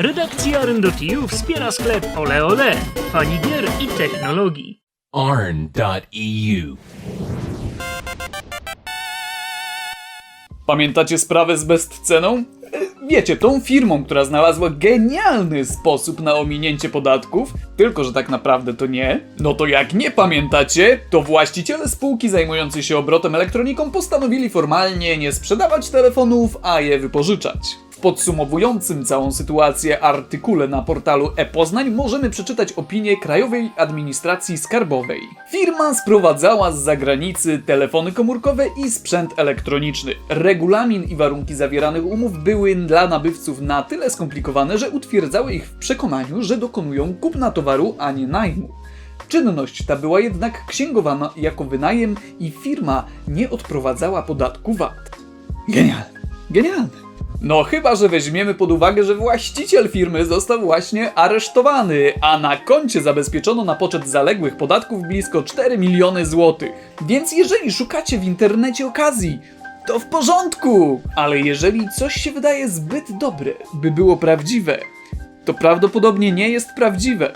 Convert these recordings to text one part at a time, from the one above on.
Redakcja Rym.eu wspiera sklep Ole Ole, fani gier i technologii. arn.eu. Pamiętacie sprawę z bezceną? Wiecie, tą firmą, która znalazła genialny sposób na ominięcie podatków, tylko że tak naprawdę to nie. No to jak nie pamiętacie, to właściciele spółki zajmującej się obrotem elektroniką postanowili formalnie nie sprzedawać telefonów, a je wypożyczać. Podsumowującym całą sytuację artykule na portalu e-Poznań możemy przeczytać opinię Krajowej Administracji Skarbowej. Firma sprowadzała z zagranicy telefony komórkowe i sprzęt elektroniczny. Regulamin i warunki zawieranych umów były dla nabywców na tyle skomplikowane, że utwierdzały ich w przekonaniu, że dokonują kupna towaru, a nie najmu. Czynność ta była jednak księgowana jako wynajem i firma nie odprowadzała podatku VAT. Genialne, genialne. No chyba, że weźmiemy pod uwagę, że właściciel firmy został właśnie aresztowany, a na koncie zabezpieczono na poczet zaległych podatków blisko 4 miliony złotych. Więc jeżeli szukacie w internecie okazji, to w porządku! Ale jeżeli coś się wydaje zbyt dobre, by było prawdziwe, to prawdopodobnie nie jest prawdziwe.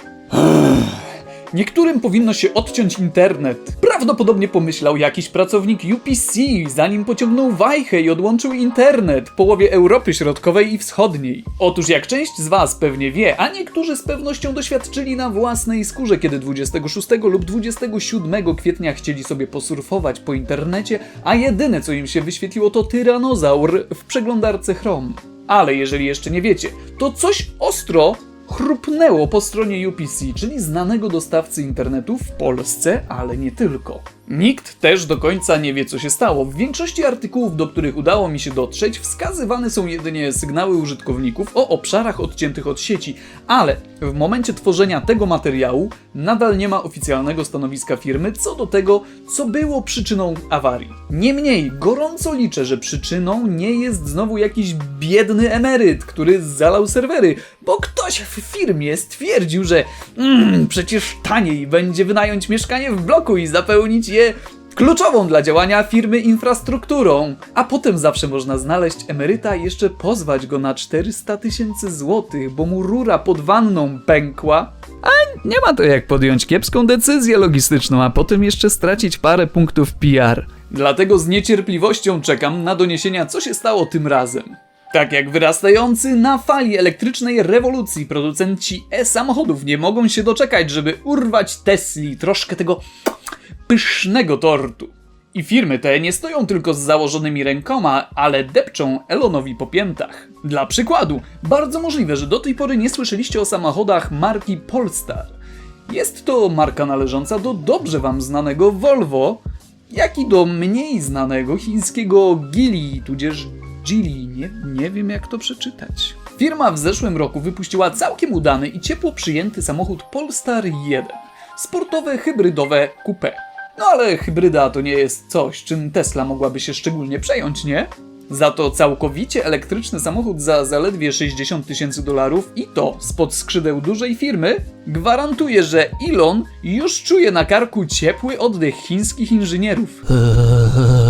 Niektórym powinno się odciąć internet. Prawdopodobnie pomyślał jakiś pracownik UPC, zanim pociągnął wajchę i odłączył internet połowie Europy Środkowej i Wschodniej. Otóż jak część z Was pewnie wie, a niektórzy z pewnością doświadczyli na własnej skórze, kiedy 26 lub 27 kwietnia chcieli sobie posurfować po internecie, a jedyne co im się wyświetliło to tyranozaur w przeglądarce Chrome. Ale jeżeli jeszcze nie wiecie, to coś ostro chrupnęło po stronie UPC, czyli znanego dostawcy internetu w Polsce, ale nie tylko. Nikt też do końca nie wie, co się stało. W większości artykułów, do których udało mi się dotrzeć, wskazywane są jedynie sygnały użytkowników o obszarach odciętych od sieci, ale w momencie tworzenia tego materiału nadal nie ma oficjalnego stanowiska firmy co do tego, co było przyczyną awarii. Niemniej, gorąco liczę, że przyczyną nie jest znowu jakiś biedny emeryt, który zalał serwery, bo ktoś w firmie stwierdził, że mm, przecież taniej będzie wynająć mieszkanie w bloku i zapełnić je kluczową dla działania firmy infrastrukturą. A potem zawsze można znaleźć emeryta i jeszcze pozwać go na 400 tysięcy złotych, bo mu rura pod wanną pękła. A nie ma to jak podjąć kiepską decyzję logistyczną, a potem jeszcze stracić parę punktów PR. Dlatego z niecierpliwością czekam na doniesienia, co się stało tym razem. Tak jak wyrastający na fali elektrycznej rewolucji producenci e-samochodów nie mogą się doczekać, żeby urwać Tesli troszkę tego pysznego tortu. I firmy te nie stoją tylko z założonymi rękoma, ale depczą Elonowi po piętach. Dla przykładu, bardzo możliwe, że do tej pory nie słyszeliście o samochodach marki Polestar. Jest to marka należąca do dobrze wam znanego Volvo, jak i do mniej znanego chińskiego Geely, tudzież Geely, nie, nie wiem jak to przeczytać. Firma w zeszłym roku wypuściła całkiem udany i ciepło przyjęty samochód Polestar 1. Sportowe, hybrydowe coupé. No ale hybryda to nie jest coś, czym Tesla mogłaby się szczególnie przejąć, nie? Za to całkowicie elektryczny samochód za zaledwie 60 tysięcy dolarów i to spod skrzydeł dużej firmy gwarantuje, że Elon już czuje na karku ciepły oddech chińskich inżynierów.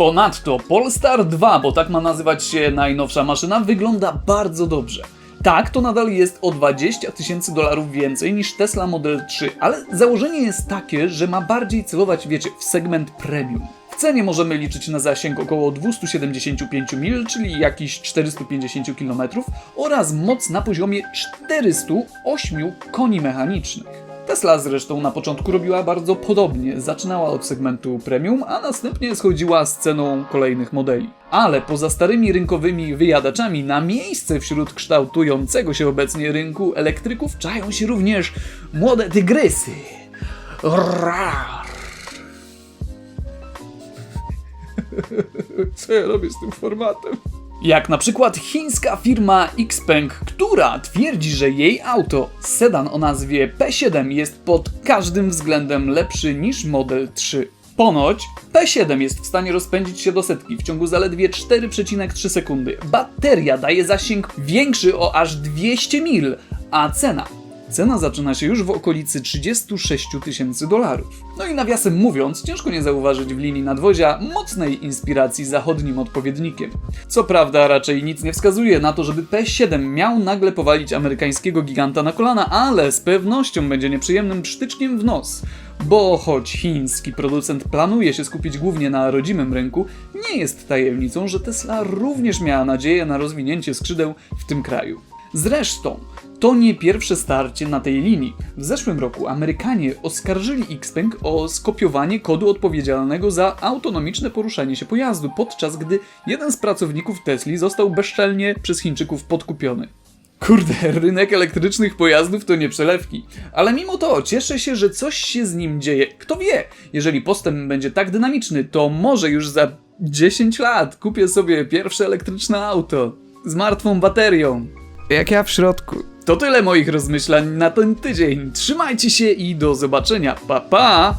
Ponadto Polestar 2, bo tak ma nazywać się najnowsza maszyna, wygląda bardzo dobrze. Tak, to nadal jest o 20 tysięcy dolarów więcej niż Tesla Model 3, ale założenie jest takie, że ma bardziej celować, wiecie, w segment premium. W cenie możemy liczyć na zasięg około 275 mil, czyli jakieś 450 km oraz moc na poziomie 408 koni mechanicznych. Tesla zresztą na początku robiła bardzo podobnie. Zaczynała od segmentu premium, a następnie schodziła z ceną kolejnych modeli. Ale poza starymi rynkowymi wyjadaczami na miejsce wśród kształtującego się obecnie rynku elektryków czają się również młode tygrysy. Rar. Co ja robię z tym formatem? Jak na przykład chińska firma Xpeng, która twierdzi, że jej auto, sedan o nazwie P7 jest pod każdym względem lepszy niż Model 3. Ponoć P7 jest w stanie rozpędzić się do setki w ciągu zaledwie 4,3 sekundy. Bateria daje zasięg większy o aż 200 mil, a cena Cena zaczyna się już w okolicy 36 tysięcy dolarów. No i nawiasem mówiąc, ciężko nie zauważyć w linii nadwozia mocnej inspiracji zachodnim odpowiednikiem. Co prawda, raczej nic nie wskazuje na to, żeby P7 miał nagle powalić amerykańskiego giganta na kolana, ale z pewnością będzie nieprzyjemnym przytyczkiem w nos. Bo choć chiński producent planuje się skupić głównie na rodzimym rynku, nie jest tajemnicą, że Tesla również miała nadzieję na rozwinięcie skrzydeł w tym kraju. Zresztą, to nie pierwsze starcie na tej linii. W zeszłym roku Amerykanie oskarżyli Xpeng o skopiowanie kodu odpowiedzialnego za autonomiczne poruszanie się pojazdu, podczas gdy jeden z pracowników Tesli został bezczelnie przez Chińczyków podkupiony. Kurde, rynek elektrycznych pojazdów to nie przelewki. Ale mimo to cieszę się, że coś się z nim dzieje. Kto wie, jeżeli postęp będzie tak dynamiczny, to może już za 10 lat kupię sobie pierwsze elektryczne auto z martwą baterią. Jak ja w środku. To tyle moich rozmyślań na ten tydzień. Trzymajcie się i do zobaczenia. Pa pa!